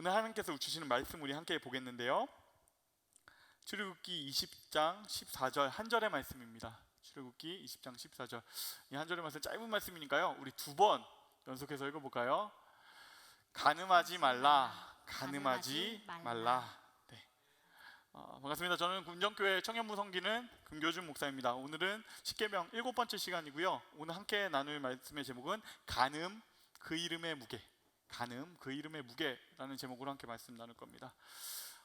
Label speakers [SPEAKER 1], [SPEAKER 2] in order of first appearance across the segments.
[SPEAKER 1] 오늘 하나님께서 주시는 말씀 우리 함께 보겠는데요. 출애굽기 20장 14절 한 절의 말씀입니다. 출애굽기 20장 14절 이 한 절의 말씀 짧은 말씀이니까요. 우리 두 번 연속해서 읽어볼까요? 가늠하지 말라, 가늠하지 말라. 네. 어, 반갑습니다. 저는 군정교회 청년부 성기는 금교준 목사입니다. 오늘은 십계명 일곱 번째 시간이고요. 오늘 함께 나눌 말씀의 제목은 가늠 그 이름의 무게. 가늠 그 이름의 무게라는 제목으로 함께 말씀 나눌 겁니다.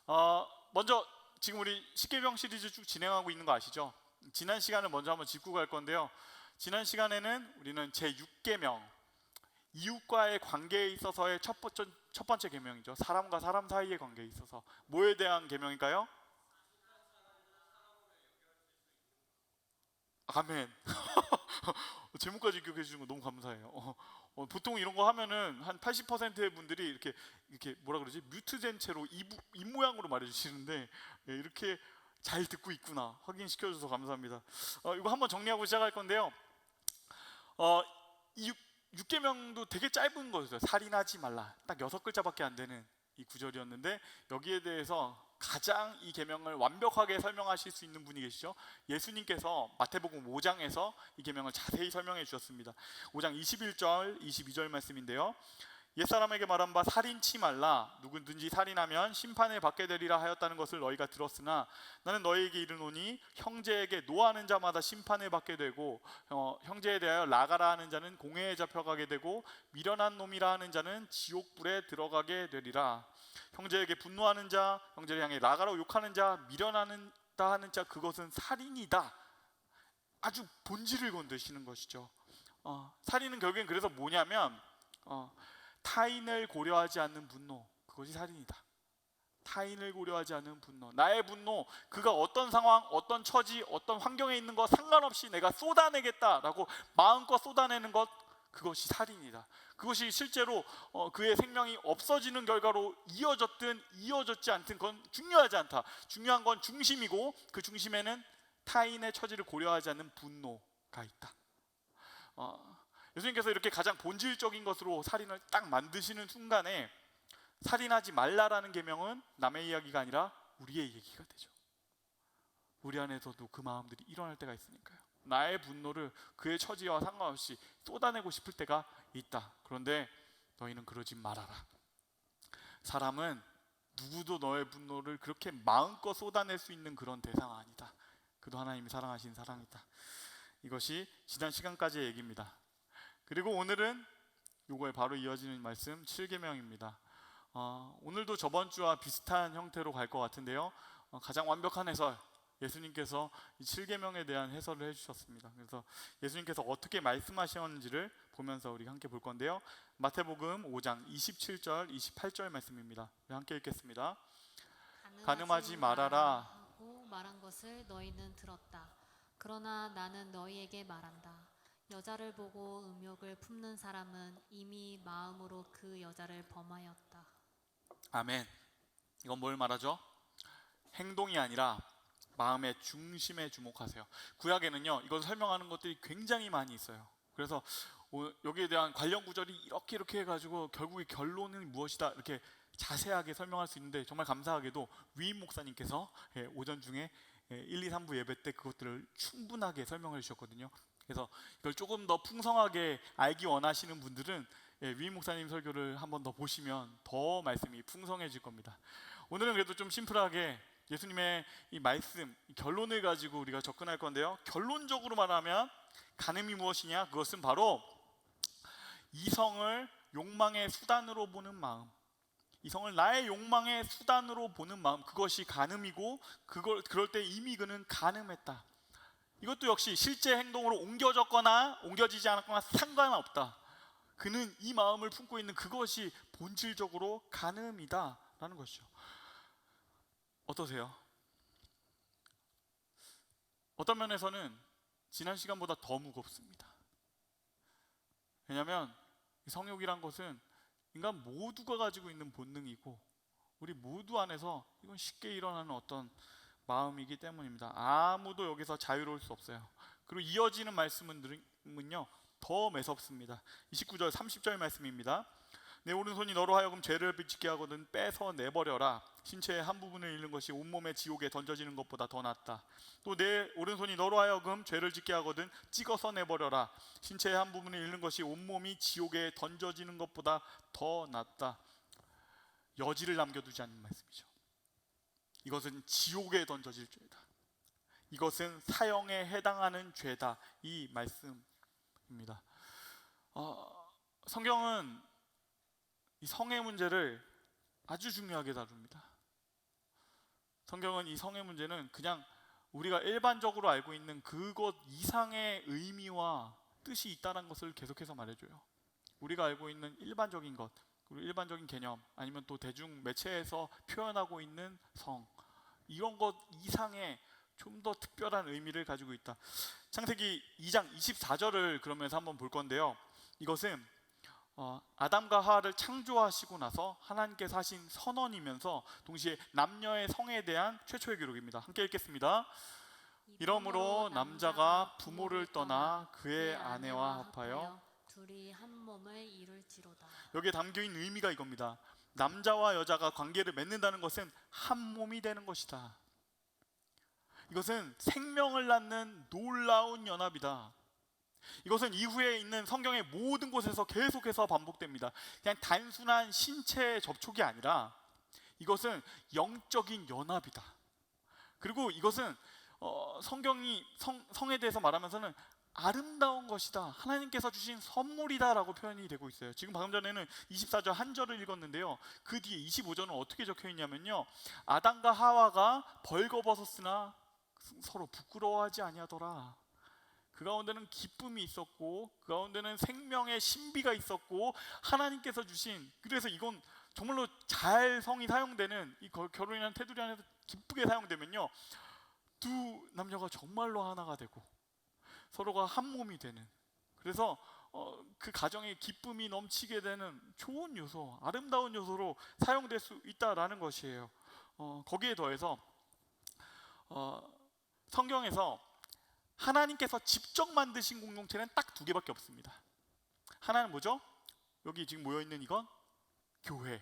[SPEAKER 1] 어, 먼저 지금 우리 십계명 시리즈 쭉 진행하고 있는 거 아시죠? 지난 시간을 먼저 한번 짚고 갈 건데요. 지난 시간에는 우리는 제 6계명 이웃과의 관계에 있어서의 첫 번째 첫 번째 계명이죠. 사람과 사람 사이의 관계에 있어서 뭐에 대한 계명일까요? 아멘. 제목까지 기억해 주신 거 너무 감사해요. 어, 어, 보통 이런 거 하면은 한 80%의 분들이 이렇게 이렇게 뭐라 그러지 뮤트된 채로 입, 입 모양으로 말해주시는데 예, 이렇게 잘 듣고 있구나 확인시켜 줘서 감사합니다. 어, 이거 한번 정리하고 시작할 건데요. 어, 이 6계명도 되게 짧은 거였어요. 살인하지 말라. 딱 여섯 글자밖에 안 되는 이 구절이었는데 여기에 대해서 가장 이 계명을 완벽하게 설명하실 수 있는 분이 계시죠. 예수님께서 마태복음 5장에서 이 계명을 자세히 설명해 주셨습니다. 5장 21절, 22절 말씀인데요. 옛사람에게 말한 바 살인치 말라 누구든지 살인하면 심판을 받게 되리라 하였다는 것을 너희가 들었으나 나는 너희에게 이르노니 형제에게 노하는 자마다 심판을 받게 되고 어, 형제에 대하여 나가라 하는 자는 공회에 잡혀가게 되고 미련한 놈이라 하는 자는 지옥불에 들어가게 되리라 형제에게 분노하는 자 형제를 향해 나가라 욕하는 자 미련하는다 하는 자 그것은 살인이다 아주 본질을 건드시는 것이죠 어, 살인은 결국엔 그래서 뭐냐면 어, 타인을 고려하지 않는 분노 그것이 살인이다. 타인을 고려하지 않는 분노. 나의 분노 그가 어떤 상황, 어떤 처지, 어떤 환경에 있는 것 상관없이 내가 쏟아내겠다라고 마음껏 쏟아내는 것 그것이 살인이다. 그것이 실제로 어, 그의 생명이 없어지는 결과로 이어졌든 이어졌지 않든 그건 중요하지 않다. 중요한 건 중심이고 그 중심에는 타인의 처지를 고려하지 않는 분노가 있다. 어, 예수님께서 이렇게 가장 본질적인 것으로 살인을 딱 만드시는 순간에 살인하지 말라라는 계명은 남의 이야기가 아니라 우리의 얘기가 되죠. 우리 안에서도 그 마음들이 일어날 때가 있으니까요. 나의 분노를 그의 처지와 상관없이 쏟아내고 싶을 때가 있다. 그런데 너희는 그러지 말아라. 사람은 누구도 너의 분노를 그렇게 마음껏 쏟아낼 수 있는 그런 대상 아니다. 그도 하나님이 사랑하신 사랑이다. 이것이 지난 시간까지의 얘기입니다. 그리고 오늘은 요거에 바로 이어지는 말씀 7계명입니다. 어, 오늘도 저번 주와 비슷한 형태로 갈 것 같은데요. 어, 가장 완벽한 해설 예수님께서 이 7계명에 대한 해설을 해주셨습니다. 그래서 예수님께서 어떻게 말씀하셨는지를 보면서 우리 함께 볼 건데요. 마태복음 5장 27절, 28절 말씀입니다. 함께 읽겠습니다. 가늠하지 말아라.
[SPEAKER 2] 하고 말한 것을 너희는 들었다. 그러나 나는 너희에게 말한다. 여자를 보고 음욕을 품는 사람은 이미 마음으로 그 여자를 범하였다.
[SPEAKER 1] 아멘. 이건 뭘 말하죠? 행동이 아니라 마음의 중심에 주목하세요. 구약에는요, 이걸 설명하는 것들이 굉장히 많이 있어요. 그래서 오- 여기에 대한 관련 구절이 이렇게 이렇게 해가지고 결국에 결론은 무엇이다 이렇게 자세하게 설명할 수 있는데 정말 감사하게도 위임 목사님께서 예, 오전 중에 예, 1, 2, 3부 예배 때 그것들을 충분하게 설명해 주셨거든요. 그래서 이걸 조금 더 풍성하게 알기 원하시는 분들은 예, 위임 목사님 설교를 한 번 더 보시면 더 말씀이 풍성해질 겁니다. 오늘은 그래도 좀 심플하게 예수님의 이 말씀 이 결론을 가지고 우리가 접근할 건데요. 결론적으로 말하면 가늠이 무엇이냐? 그것은 바로 이성을 욕망의 수단으로 보는 마음. 이성을 나의 욕망의 수단으로 보는 마음 그것이 가늠이고 그걸 그럴 때 이미 그는 가늠했다. 이것도 역시 실제 행동으로 옮겨졌거나 옮겨지지 않았거나 상관없다. 그는 이 마음을 품고 있는 그것이 본질적으로 가늠이다라는 것이죠. 어떠세요? 어떤 면에서는 지난 시간보다 더 무겁습니다. 왜냐하면 이 성욕이란 것은 인간 모두가 가지고 있는 본능이고 우리 모두 안에서 이건 쉽게 일어나는 어떤 마음이기 때문입니다. 아무도 여기서 자유로울 수 없어요. 그리고 이어지는 말씀은요 더 매섭습니다. 29절 30절 말씀입니다. 내 오른손이 너로 하여금 죄를 비치게 하거든 빼서 내버려라. 신체의 한 부분을 잃는 것이 온몸의 지옥에 던져지는 것보다 더 낫다. 또 내 오른손이 너로 하여금 죄를 짓게 하거든 찍어서 내버려라. 신체의 한 부분을 잃는 것이 온몸이 지옥에 던져지는 것보다 더 낫다. 여지를 남겨두지 않는 말씀이죠. 이것은 지옥에 던져질 죄다. 이것은 사형에 해당하는 죄다. 이 말씀입니다. 어, 성경은 이 성의 문제를 아주 중요하게 다룹니다. 성경은 이 성의 문제는 그냥 우리가 일반적으로 알고 있는 그것 이상의 의미와 뜻이 있다는 것을 계속해서 말해줘요. 우리가 알고 있는 일반적인 것, 그리고 일반적인 개념, 아니면 또 대중 매체에서 표현하고 있는 성, 이런 것 이상의 좀 더 특별한 의미를 가지고 있다. 창세기 2장 24절을 그러면서 한번 볼 건데요. 이것은 어, 아담과 하와를 창조하시고 나서 하나님께서 하신 선언이면서 동시에 남녀의 성에 대한 최초의 기록입니다. 함께 읽겠습니다. 이러므로 남자가 부모를 떠나 그의 아내와 합하여
[SPEAKER 2] 둘이 한 몸을 이룰지로다.
[SPEAKER 1] 여기에 담겨 있는 의미가 이겁니다. 남자와 여자가 관계를 맺는다는 것은 한 몸이 되는 것이다. 이것은 생명을 낳는 놀라운 연합이다. 이것은 이후에 있는 성경의 모든 곳에서 계속해서 반복됩니다. 그냥 단순한 신체 접촉이 아니라 이것은 영적인 연합이다. 그리고 이것은 어, 성경이 성, 성에 대해서 말하면서는 아름다운 것이다. 하나님께서 주신 선물이다라고 표현이 되고 있어요. 지금 방금 전에는 24절 한 절을 읽었는데요. 그 뒤에 25절은 어떻게 적혀 있냐면요. 아담과 하와가 벌거벗었으나 서로 부끄러워하지 아니하더라. 그 가운데는 기쁨이 있었고 그 가운데는 생명의 신비가 있었고 하나님께서 주신 그래서 이건 정말로 잘 성이 사용되는 이 거- 결혼이라는 테두리 안에서 기쁘게 사용되면요 두 남녀가 정말로 하나가 되고 서로가 한 몸이 되는 그래서 어, 그 가정에 기쁨이 넘치게 되는 좋은 요소 아름다운 요소로 사용될 수 있다라는 것이에요. 어, 거기에 더해서 어, 성경에서 하나님께서 직접 만드신 공동체는 딱 두 개밖에 없습니다. 하나는 뭐죠? 여기 지금 모여 있는 이건 교회.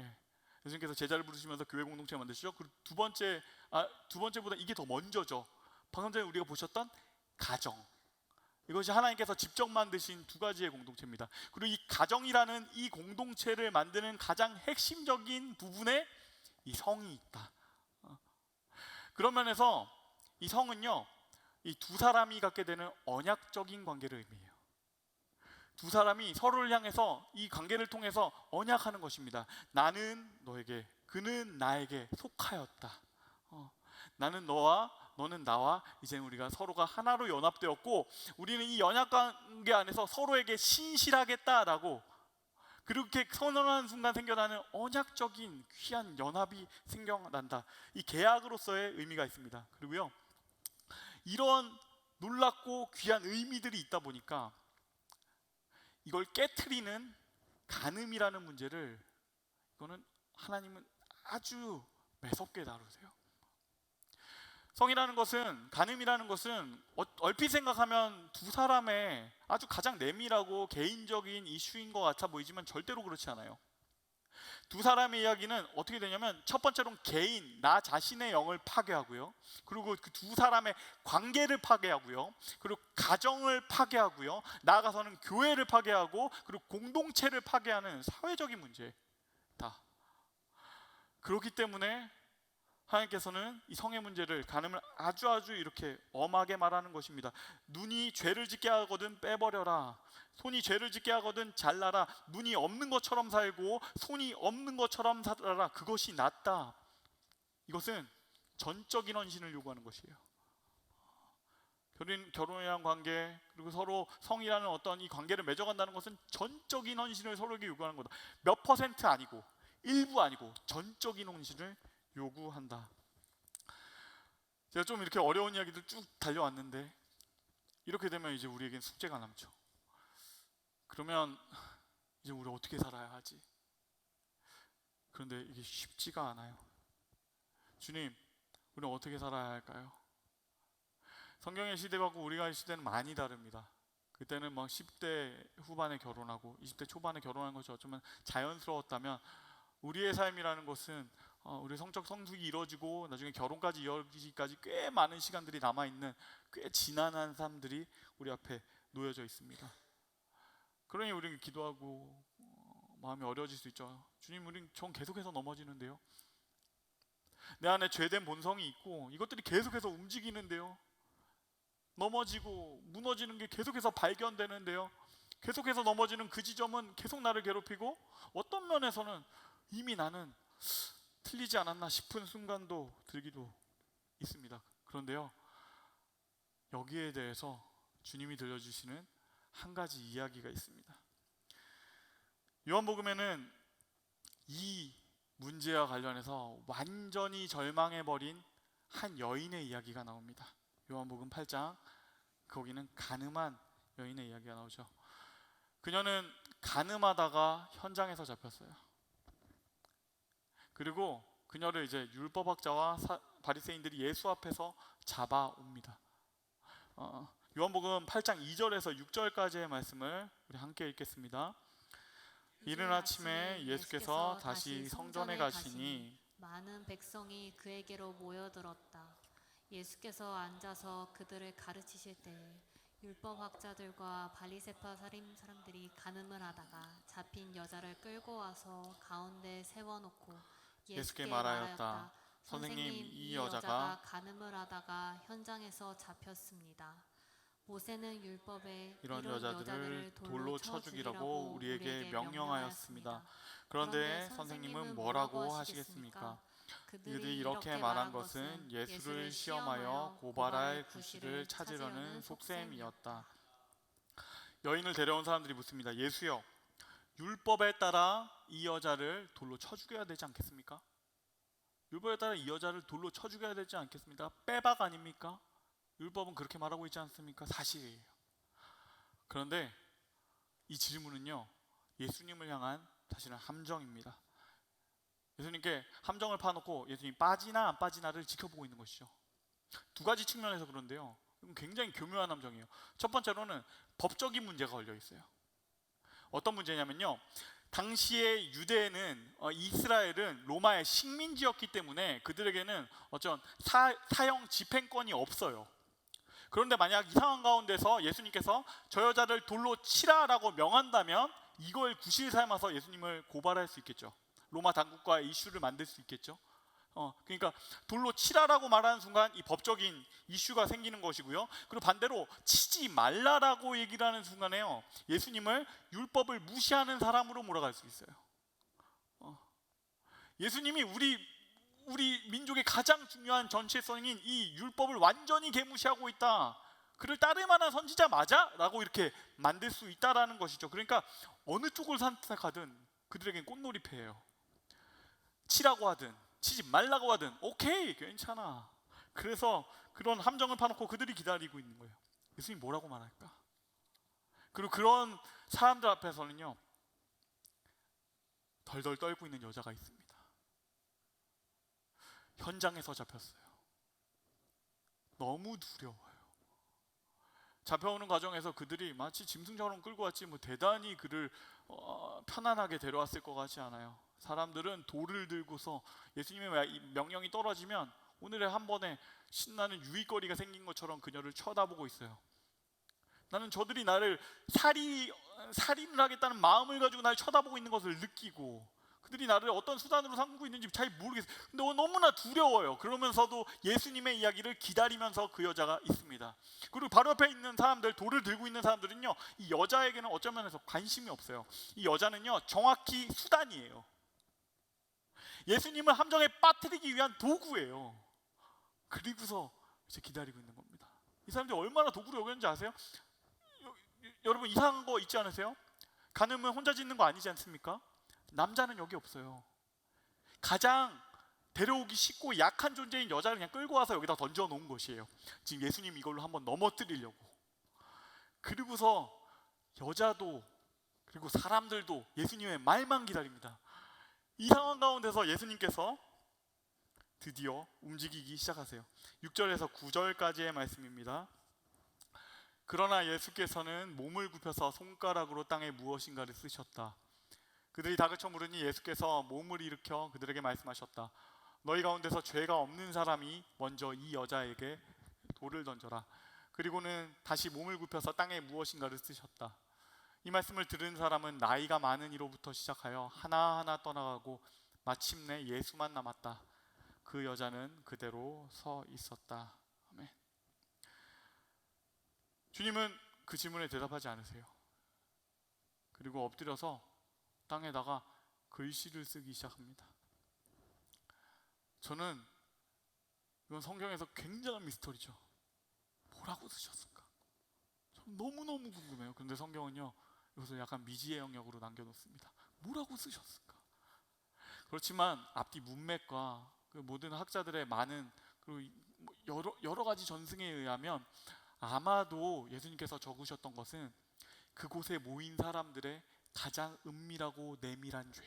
[SPEAKER 1] 예. 예수님께서 제자를 부르시면서 교회 공동체 만드시죠. 그리고 두 번째 아, 두 번째보다 이게 더 먼저죠. 방금 전에 우리가 보셨던 가정. 이것이 하나님께서 직접 만드신 두 가지의 공동체입니다. 그리고 이 가정이라는 이 공동체를 만드는 가장 핵심적인 부분에 이 성이 있다. 어. 그런 면에서 이 성은요, 이 두 사람이 갖게 되는 언약적인 관계를 의미해요. 두 사람이 서로를 향해서 이 관계를 통해서 언약하는 것입니다. 나는 너에게, 그는 나에게 속하였다. 어, 나는 너와 너는 나와 이제 우리가 서로가 하나로 연합되었고 우리는 이 연합 관계 안에서 서로에게 신실하겠다라고 그렇게 선언하는 순간 생겨나는 언약적인 귀한 연합이 생겨난다. 이 계약으로서의 의미가 있습니다. 그리고요. 이런 놀랍고 귀한 의미들이 있다 보니까 이걸 깨트리는 간음이라는 문제를 이거는 하나님은 아주 매섭게 다루세요. 성이라는 것은 간음이라는 것은 어- 얼핏 생각하면 두 사람의 아주 가장 내밀하고 개인적인 이슈인 것 같아 보이지만 절대로 그렇지 않아요. 두 사람의 이야기는 어떻게 되냐면 첫 번째로는 개인 나 자신의 영을 파괴하고요. 그리고 그 두 사람의 관계를 파괴하고요. 그리고 가정을 파괴하고요. 나아가서는 교회를 파괴하고 그리고 공동체를 파괴하는 사회적인 문제다. 그렇기 때문에 하나님께서는 이 성의 문제를 간음을 아주 아주 이렇게 엄하게 말하는 것입니다. 눈이 죄를 짓게 하거든 빼버려라. 손이 죄를 짓게 하거든 잘라라. 눈이 없는 것처럼 살고 손이 없는 것처럼 살아라. 그것이 낫다. 이것은 전적인 헌신을 요구하는 것이에요. 결혼 결혼이란 관계 그리고 서로 성이라는 어떤 이 관계를 맺어간다는 것은 전적인 헌신을 서로에게 요구하는 거다. 몇 퍼센트 아니고 일부 아니고 전적인 헌신을 요구한다. 제가 좀 이렇게 어려운 이야기들 쭉 달려왔는데 이렇게 되면 이제 우리에겐 숙제가 남죠. 그러면 이제 우리 어떻게 살아야 하지? 그런데 이게 쉽지가 않아요. 주님, 우리는 어떻게 살아야 할까요? 성경의 시대하고 우리가 의 시대는 많이 다릅니다. 그때는 막 10대 후반에 결혼하고 20대 초반에 결혼하는 것이 어쩌면 자연스러웠다면 우리의 삶이라는 것은 어, 우리 성적 성숙이 이루어지고 나중에 결혼까지 이어지기까지 꽤 많은 시간들이 남아 있는 꽤 지난한 삶들이 우리 앞에 놓여져 있습니다. 그러니 우리는 기도하고 어, 마음이 어려워질 수 있죠. 주님, 우리는 전 계속해서 넘어지는데요. 내 안에 죄된 본성이 있고 이것들이 계속해서 움직이는데요. 넘어지고 무너지는 게 계속해서 발견되는데요. 계속해서 넘어지는 그 지점은 계속 나를 괴롭히고 어떤 면에서는 이미 나는 틀리지 않았나 싶은 순간도 들기도 있습니다. 그런데요. 여기에 대해서 주님이 들려주시는 한 가지 이야기가 있습니다. 요한복음에는 이 문제와 관련해서 완전히 절망해버린 한 여인의 이야기가 나옵니다. 요한복음 8장 거기는 가늠한 여인의 이야기가 나오죠. 그녀는 가늠하다가 현장에서 잡혔어요. 그리고 그녀를 이제 율법학자와 사- 바리새인들이 예수 앞에서 잡아옵니다. 어, 요한복음 8장 2절에서 6절까지의 말씀을 우리 함께 읽겠습니다. 이른 아침에 예수께서 다시 성전에 가시니
[SPEAKER 2] 많은 백성이 그에게로 모여들었다. 예수께서 앉아서 그들을 가르치실 때에 율법 학자들과 바리새파 살인 사람들이 간음을 하다가 잡힌 여자를 끌고 와서 가운데 세워놓고
[SPEAKER 1] 예수께 말하였다. 선생님, 이 여자가
[SPEAKER 2] 간음을 하다가 현장에서 잡혔습니다. 모세는 율법에
[SPEAKER 1] 이런 여자들을 돌로 쳐 죽이라고 우리에게 명령하였습니다. 그런데 선생님은 뭐라고 하시겠습니까? 그들이 이렇게 말한 것은 예수를 시험하여 고발할 구실을 찾으려는 속셈이었다. 여인을 데려온 사람들이 묻습니다. 예수여, 율법에 따라 이 여자를 돌로 쳐 죽여야 되지 않겠습니까? 율법에 따라 이 여자를 돌로 쳐 죽여야 되지 않겠습니까? 빼박 아닙니까? 율법은 그렇게 말하고 있지 않습니까? 사실이에요. 그런데 이 질문은요, 예수님을 향한 사실은 함정입니다. 예수님께 함정을 파놓고 예수님 빠지나 안 빠지나를 지켜보고 있는 것이죠. 두 가지 측면에서 그런데요. 굉장히 교묘한 함정이에요. 첫 번째로는 법적인 문제가 걸려 있어요. 어떤 문제냐면요. 당시에 유대는 어, 이스라엘은 로마의 식민지였기 때문에 그들에게는 어떤 사, 사형 집행권이 없어요. 그런데 만약 이 상황 가운데서 예수님께서 저 여자를 돌로 치라라고 명한다면 이걸 구실 삼아서 예수님을 고발할 수 있겠죠. 로마 당국과 이슈를 만들 수 있겠죠. 어, 그러니까 돌로 치라라고 말하는 순간 이 법적인 이슈가 생기는 것이고요. 그리고 반대로 치지 말라라고 얘기를 하는 순간에요. 예수님을 율법을 무시하는 사람으로 몰아갈 수 있어요. 어. 예수님이 우리 우리 민족의 가장 중요한 전체성인 이 율법을 완전히 개무시하고 있다. 그를 따를 만한 선지자 맞아?라고 이렇게 만들 수 있다라는 것이죠. 그러니까 어느 쪽을 선택하든 그들에겐 꽃놀이패예요. 치라고 하든 치지 말라고 하든 오케이 괜찮아. 그래서 그런 함정을 파놓고 그들이 기다리고 있는 거예요. 예수님 뭐라고 말할까? 그리고 그런 사람들 앞에서는요 덜덜 떨고 있는 여자가 있습니다. 현장에서 잡혔어요. 너무 두려워요. 잡혀오는 과정에서 그들이 마치 짐승처럼 끌고 왔지 뭐 대단히 그를 어, 편안하게 데려왔을 것 같지 않아요. 사람들은 돌을 들고서 예수님의 이 명령이 떨어지면 오늘의 한 번에 신나는 유익거리가 생긴 것처럼 그녀를 쳐다보고 있어요. 나는 저들이 나를 살이 살인을 하겠다는 마음을 가지고 나를 쳐다보고 있는 것을 느끼고 그들이 나를 어떤 수단으로 삼고 있는지 잘 모르겠어요. 근데 너무나 두려워요. 그러면서도 예수님의 이야기를 기다리면서 그 여자가 있습니다. 그리고 바로 옆에 있는 사람들, 돌을 들고 있는 사람들은요, 이 여자에게는 어쩌 면에서 관심이 없어요. 이 여자는요, 정확히 수단이에요. 예수님을 함정에 빠뜨리기 위한 도구예요. 그리고서 이제 기다리고 있는 겁니다. 이 사람들이 얼마나 도구를 여겼는지 아세요? 여, 여, 여러분 이상한 거 있지 않으세요? 간음은 혼자 짓는 거 아니지 않습니까? 남자는 여기 없어요. 가장 데려오기 쉽고 약한 존재인 여자를 그냥 끌고 와서 여기다 던져 놓은 것이에요. 지금 예수님 이걸로 한번 넘어뜨리려고. 그리고서 여자도 그리고 사람들도 예수님의 말만 기다립니다. 이 상황 가운데서 예수님께서 드디어 움직이기 시작하세요. 6절에서 9절까지의 말씀입니다. 그러나 예수께서는 몸을 굽혀서 손가락으로 땅에 무엇인가를 쓰셨다. 그들이 다그쳐 물으니 예수께서 몸을 일으켜 그들에게 말씀하셨다. 너희 가운데서 죄가 없는 사람이 먼저 이 여자에게 돌을 던져라. 그리고는 다시 몸을 굽혀서 땅에 무엇인가를 쓰셨다. 이 말씀을 들은 사람은 나이가 많은 이로부터 시작하여 하나하나 떠나가고 마침내 예수만 남았다. 그 여자는 그대로 서 있었다. 아멘. 주님은 그 질문에 대답하지 않으세요. 그리고 엎드려서 땅에다가 글씨를 쓰기 시작합니다. 저는 이건 성경에서 굉장한 미스터리죠. 뭐라고 쓰셨을까? 저는 너무너무 궁금해요. 그런데 성경은요, 이것을 약간 미지의 영역으로 남겨놓습니다. 뭐라고 쓰셨을까? 그렇지만 앞뒤 문맥과 그 모든 학자들의 많은 그리고 이- 뭐 여러, 여러 가지 전승에 의하면 아마도 예수님께서 적으셨던 것은 그곳에 모인 사람들의 가장 은밀하고 내밀한 죄,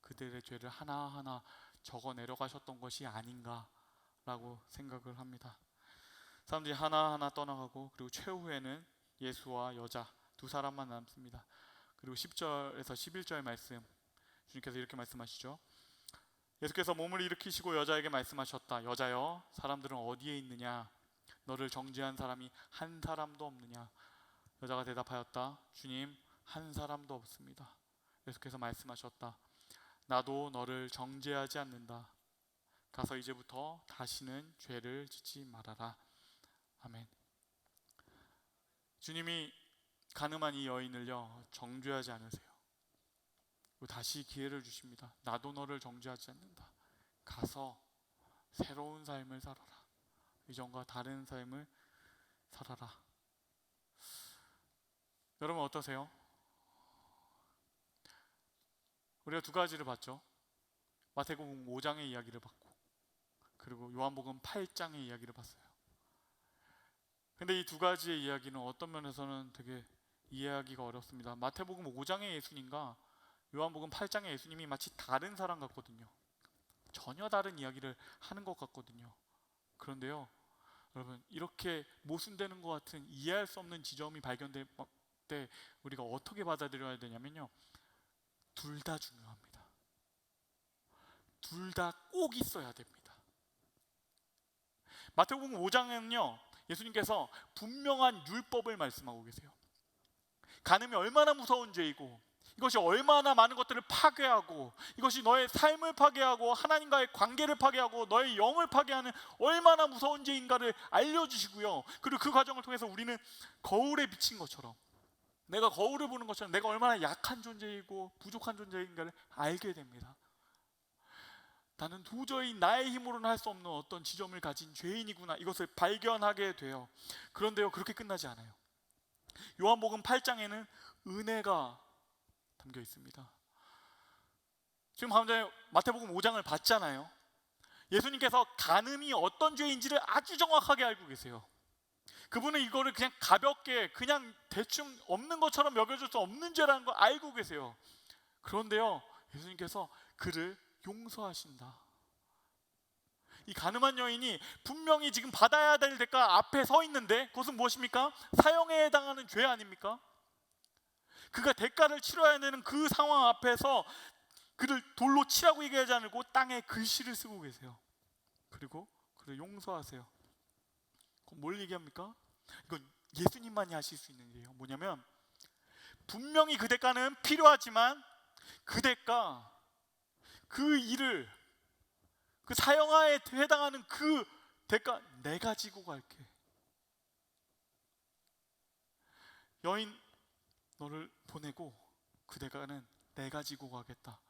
[SPEAKER 1] 그들의 죄를 하나하나 적어 내려가셨던 것이 아닌가라고 생각을 합니다. 사람들이 하나하나 떠나가고 그리고 최후에는 예수와 여자 두 사람만 남습니다. 그리고 10절에서 11절 말씀 주님께서 이렇게 말씀하시죠. 예수께서 몸을 일으키시고 여자에게 말씀하셨다. 여자여, 사람들은 어디에 있느냐? 너를 정죄한 사람이 한 사람도 없느냐? 여자가 대답하였다. 주님, 한 사람도 없습니다. 예수께서 말씀하셨다. 나도 너를 정죄하지 않는다. 가서 이제부터 다시는 죄를 짓지 말아라. 아멘. 주님이 가늠한 이 여인을요 정죄하지 않으세요. 다시 기회를 주십니다. 나도 너를 정죄하지 않는다. 가서 새로운 삶을 살아라. 이전과 다른 삶을 살아라. 여러분 어떠세요? 우리가 두 가지를 봤죠. 마태복음 5장의 이야기를 봤고 그리고 요한복음 8장의 이야기를 봤어요. 근데 이 두 가지의 이야기는 어떤 면에서는 되게 이해하기가 어렵습니다. 마태복음 5장의 예수님과 요한복음 8장의 예수님이 마치 다른 사람 같거든요. 전혀 다른 이야기를 하는 것 같거든요. 그런데요, 여러분 이렇게 모순되는 것 같은 이해할 수 없는 지점이 발견될 때 우리가 어떻게 받아들여야 되냐면요, 둘 다 중요합니다. 둘 다 꼭 있어야 됩니다. 마태복음 5장에는요, 예수님께서 분명한 율법을 말씀하고 계세요. 간음이 얼마나 무서운 죄이고 이것이 얼마나 많은 것들을 파괴하고 이것이 너의 삶을 파괴하고 하나님과의 관계를 파괴하고 너의 영을 파괴하는 얼마나 무서운 죄인가를 알려주시고요. 그리고 그 과정을 통해서 우리는 거울에 비친 것처럼 내가 거울을 보는 것처럼 내가 얼마나 약한 존재이고 부족한 존재인가를 알게 됩니다. 나는 도저히 나의 힘으로는 할 수 없는 어떤 지점을 가진 죄인이구나 이것을 발견하게 돼요. 그런데요 그렇게 끝나지 않아요. 요한복음 8장에는 은혜가 담겨 있습니다. 지금 전에 마태복음 5장을 봤잖아요. 예수님께서 간음이 어떤 죄인지를 아주 정확하게 알고 계세요. 그분은 이거를 그냥 가볍게 그냥 대충 없는 것처럼 여겨줄 수 없는 죄라는 걸 알고 계세요. 그런데요, 예수님께서 그를 용서하신다. 이 가늠한 여인이 분명히 지금 받아야 될 대가 앞에 서 있는데 그것은 무엇입니까? 사형에 해당하는 죄 아닙니까? 그가 대가를 치러야 되는 그 상황 앞에서 그를 돌로 치라고 얘기하지 않고 땅에 글씨를 쓰고 계세요. 그리고 그를 용서하세요. 그럼 뭘 얘기합니까? 이건 예수님만이 하실 수 있는 일이에요. 뭐냐면 분명히 그 대가는 필요하지만 그 대가 그 일을 그 사형하에 해당하는 그 대가 내가 지고 갈게. 여인 너를 보내고 그 대가는 내가 지고 가겠다.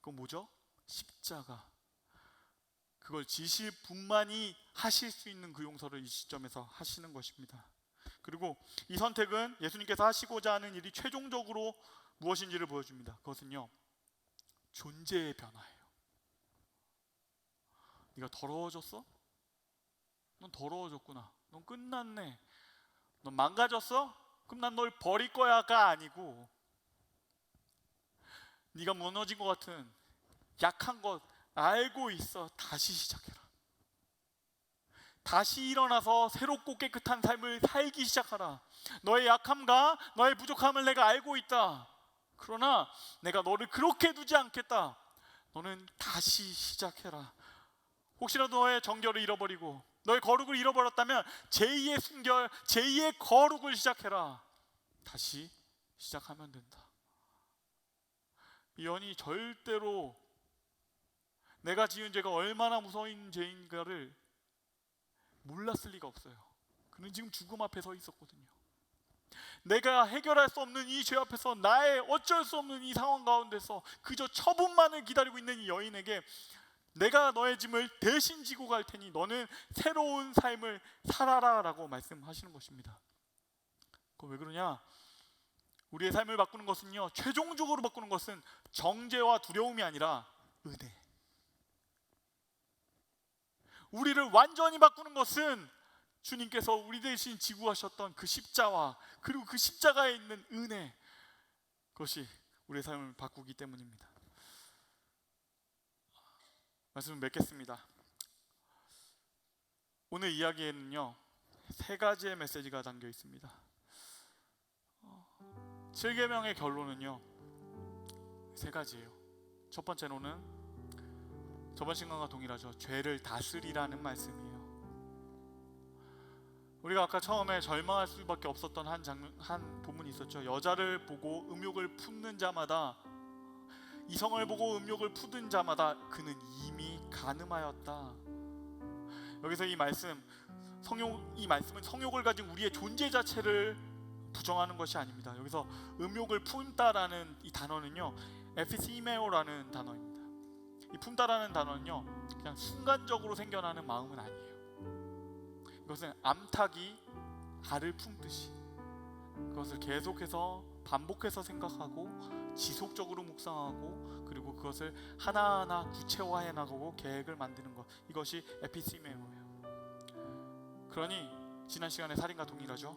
[SPEAKER 1] 그건 뭐죠? 십자가. 그걸 지실 분만이 하실 수 있는 그 용서를 이 시점에서 하시는 것입니다. 그리고 이 선택은 예수님께서 하시고자 하는 일이 최종적으로 무엇인지를 보여줍니다. 그것은요, 존재의 변화예요. 네가 더러워졌어? 넌 더러워졌구나. 넌 끝났네. 넌 망가졌어? 그럼 난 널 버릴 거야가 아니고 네가 무너진 것 같은 약한 것 알고 있어. 다시 시작해라. 다시 일어나서 새롭고 깨끗한 삶을 살기 시작하라. 너의 약함과 너의 부족함을 내가 알고 있다. 그러나 내가 너를 그렇게 두지 않겠다. 너는 다시 시작해라. 혹시라도 너의 정결을 잃어버리고 너의 거룩을 잃어버렸다면 제2의 순결, 제2의 거룩을 시작해라. 다시 시작하면 된다. 이 연이 절대로 내가 지은 죄가 얼마나 무서운 죄인가를 몰랐을 리가 없어요. 그는 지금 죽음 앞에 서 있었거든요. 내가 해결할 수 없는 이 죄 앞에서 나의 어쩔 수 없는 이 상황 가운데서 그저 처분만을 기다리고 있는 이 여인에게 내가 너의 짐을 대신 지고 갈 테니 너는 새로운 삶을 살아라 라고 말씀하시는 것입니다. 그 왜 그러냐? 우리의 삶을 바꾸는 것은요. 최종적으로 바꾸는 것은 정죄와 두려움이 아니라 은혜. 우리를 완전히 바꾸는 것은 주님께서 우리 대신 지구하셨던 그 십자와 그리고 그 십자가에 있는 은혜 그것이 우리의 삶을 바꾸기 때문입니다. 말씀을 맺겠습니다. 오늘 이야기에는요 세 가지의 메시지가 담겨 있습니다. 7계명의 결론은요 세 가지예요. 첫 번째로는 저번 시간과 동일하죠. 죄를 다스리라는 말씀이에요. 우리가 아까 처음에 절망할 수밖에 없었던 한 장면, 한 본문이 있었죠. 여자를 보고 음욕을 품는 자마다 이성을 보고 음욕을 푸든 자마다 그는 이미 가늠하였다. 여기서 이 말씀 성욕 이 말씀은 성욕을 가진 우리의 존재 자체를 부정하는 것이 아닙니다. 여기서 음욕을 품다라는 이 단어는요. 에피시메오라는 단어입니다. 이 품다라는 단어는요. 그냥 순간적으로 생겨나는 마음은 아니에요. 이것은 암탉이 알을 품듯이 그것을 계속해서 반복해서 생각하고 지속적으로 묵상하고 그리고 그것을 하나하나 구체화해 나가고 계획을 만드는 것 이것이 에피시메오예요. 그러니 지난 시간에 살인과 동일하죠.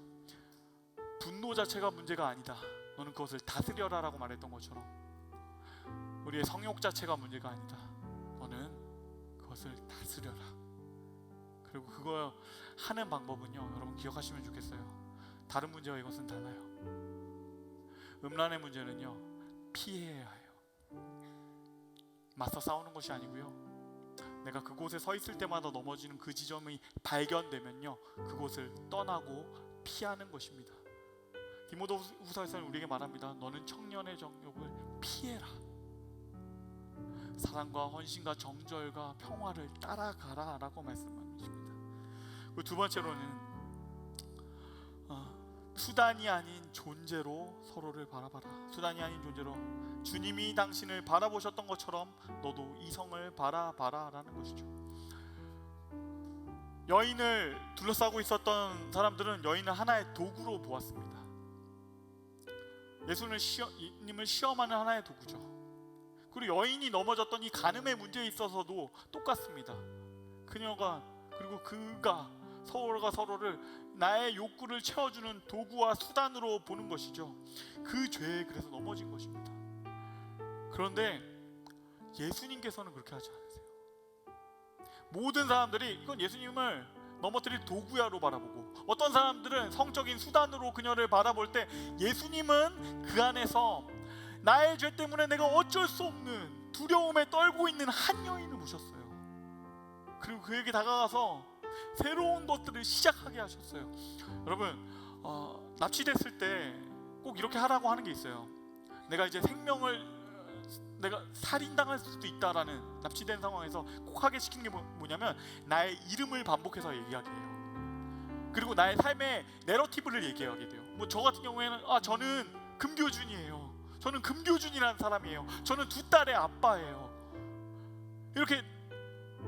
[SPEAKER 1] 분노 자체가 문제가 아니다. 너는 그것을 다스려라라고 말했던 것처럼 우리의 성욕 자체가 문제가 아니다. 너는 그것을 다스려라. 그리고 그거 하는 방법은요. 여러분 기억하시면 좋겠어요. 다른 문제와 이것은 달라요. 음란의 문제는요. 피해야 해요. 맞서 싸우는 것이 아니고요. 내가 그곳에 서 있을 때마다 넘어지는 그 지점이 발견되면요. 그곳을 떠나고 피하는 것입니다. 디모데 후서에서는 우리에게 말합니다. 너는 청년의 정욕을 피해라. 사랑과 헌신과 정절과 평화를 따라가라라고 말씀하십니다. 그리고 두 번째로는 어, 수단이 아닌 존재로 서로를 바라봐라. 수단이 아닌 존재로 주님이 당신을 바라보셨던 것처럼 너도 이성을 바라봐라라는 것이죠. 여인을 둘러싸고 있었던 사람들은 여인을 하나의 도구로 보았습니다. 예수님을 시험, 님을 시험하는 하나의 도구죠. 그리고 여인이 넘어졌던 이 간음의 문제에 있어서도 똑같습니다. 그녀가 그리고 그가 서로가 서로를 나의 욕구를 채워주는 도구와 수단으로 보는 것이죠. 그 죄에 그래서 넘어진 것입니다. 그런데 예수님께서는 그렇게 하지 않으세요. 모든 사람들이 이건 예수님을 넘어뜨릴 도구야로 바라보고 어떤 사람들은 성적인 수단으로 그녀를 바라볼 때 예수님은 그 안에서 나의 죄 때문에 내가 어쩔 수 없는 두려움에 떨고 있는 한 여인을 보셨어요. 그리고 그에게 다가가서 새로운 것들을 시작하게 하셨어요. 여러분 어, 납치됐을 때 꼭 이렇게 하라고 하는 게 있어요. 내가 이제 생명을 어, 내가 살인당할 수도 있다라는 납치된 상황에서 꼭 하게 시키는 게 뭐- 뭐냐면 나의 이름을 반복해서 얘기하게 해요. 그리고 나의 삶의 내러티브를 얘기하게 돼요. 뭐 저 같은 경우에는 아 저는 금교준이에요. 저는 금교준이라는 사람이에요. 저는 두 딸의 아빠예요. 이렇게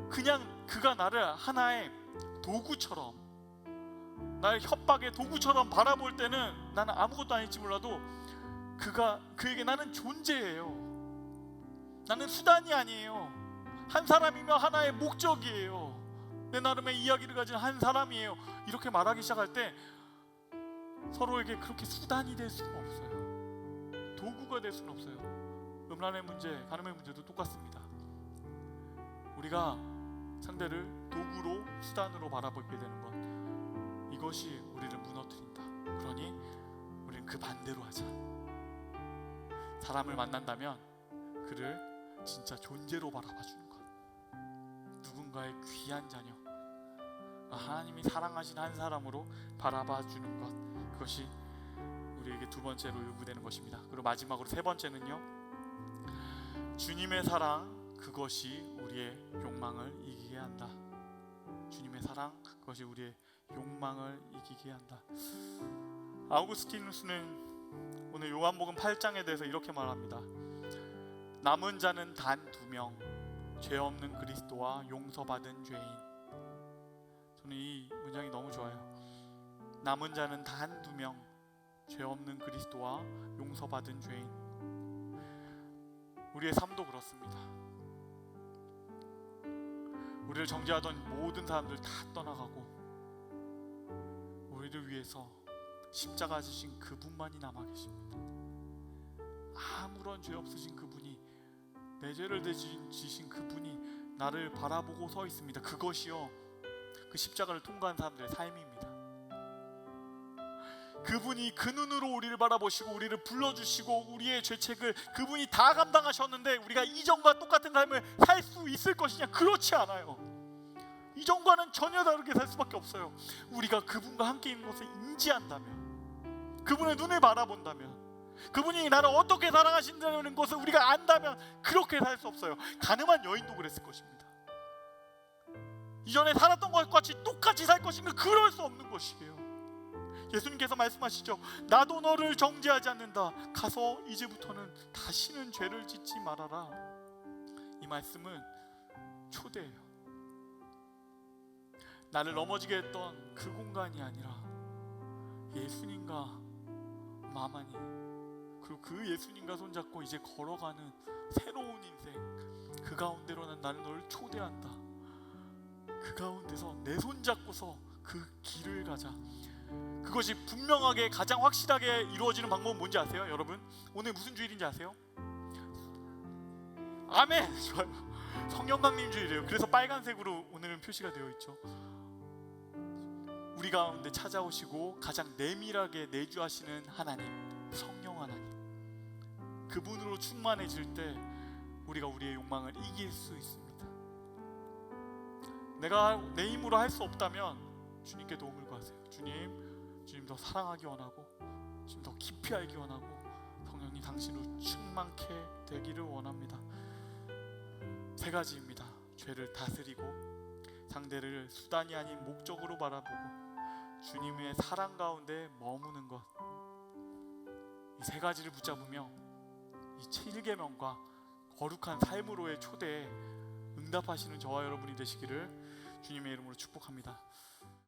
[SPEAKER 1] 그냥 그가 나를 하나의 도구처럼 나의 협박의 도구처럼 바라볼 때는 나는 아무것도 아닐지 몰라도 그가 그에게 나는 존재예요. 나는 수단이 아니에요. 한 사람이며 하나의 목적이에요. 내 나름의 이야기를 가진 한 사람이에요. 이렇게 말하기 시작할 때 서로에게 그렇게 수단이 될 수는 없어요. 도구가 될 수는 없어요. 음란의 문제, 가늠의 문제도 똑같습니다. 우리가 상대를 도구로 수단으로 바라보게 되는 것 이것이 우리를 무너뜨린다. 그러니 우리는 그 반대로 하자. 사람을 만난다면 그를 진짜 존재로 바라봐 주는 것. 누군가의 귀한 자녀. 하나님이 사랑하신 한 사람으로 바라봐 주는 것. 그것이 우리에게 두 번째로 요구되는 것입니다. 그리고 마지막으로 세 번째는요. 주님의 사랑 그것이 우리의 욕망을 이기게 한다. 주님의 사랑 그것이 우리의 욕망을 이기게 한다. 아우구스티누스는 오늘 요한복음 8장에 대해서 이렇게 말합니다. 남은 자는 단 두 명, 죄 없는 그리스도와 용서받은 죄인. 저는 이 문장이 너무 좋아요. 남은 자는 단 두 명, 죄 없는 그리스도와 용서받은 죄인. 우리의 삶도 그렇습니다. 우리를 정죄하던 모든 사람들 다 떠나가고 우리를 위해서 십자가 지신 그분만이 남아 계십니다. 아무런 죄 없으신 그분이 내 죄를 대신 지신 그분이 나를 바라보고 서 있습니다. 그것이요 그 십자가를 통과한 사람들의 삶입니다. 그분이 그 눈으로 우리를 바라보시고 우리를 불러주시고 우리의 죄책을 그분이 다 감당하셨는데 우리가 이전과 똑같은 삶을 살 수 있을 것이냐? 그렇지 않아요. 이전과는 전혀 다르게 살 수밖에 없어요. 우리가 그분과 함께 있는 것을 인지한다면 그분의 눈을 바라본다면 그분이 나를 어떻게 사랑하신다는 것을 우리가 안다면 그렇게 살 수 없어요. 가늠한 여인도 그랬을 것입니다. 이전에 살았던 것과 같이 똑같이 살 것인가 그럴 수 없는 것이에요 예수님께서 말씀하시죠. 나도 너를 정죄하지 않는다. 가서 이제부터는 다시는 죄를 짓지 말아라. 이 말씀은 초대예요. 나를 넘어지게 했던 그 공간이 아니라 예수님과 마마니 그리고 그 예수님과 손잡고 이제 걸어가는 새로운 인생 그 가운데로는 나는 너를 초대한다. 그 가운데서 내 손잡고서 그 길을 가자. 그것이 분명하게 가장 확실하게 이루어지는 방법은 뭔지 아세요, 여러분? 오늘 무슨 주일인지 아세요? 아멘. 좋아요. 성령 강림 주일이에요. 그래서 빨간색으로 오늘은 표시가 되어 있죠. 우리 가운데 찾아오시고 가장 내밀하게 내주하시는 하나님, 성령 하나님. 그분으로 충만해질 때 우리가 우리의 욕망을 이길 수 있습니다. 내가 내 힘으로 할 수 없다면 주님께 도움을 구하세요. 주님, 주님 더 사랑하기 원하고, 주님 더 깊이 알기 원하고, 성령님 당신으로 충만케 되기를 원합니다. 세 가지입니다. 죄를 다스리고, 상대를 수단이 아닌 목적으로 바라보고, 주님의 사랑 가운데 머무는 것. 이 세 가지를 붙잡으며 이 7계명과 거룩한 삶으로의 초대에 응답하시는 저와 여러분이 되시기를 주님의 이름으로 축복합니다.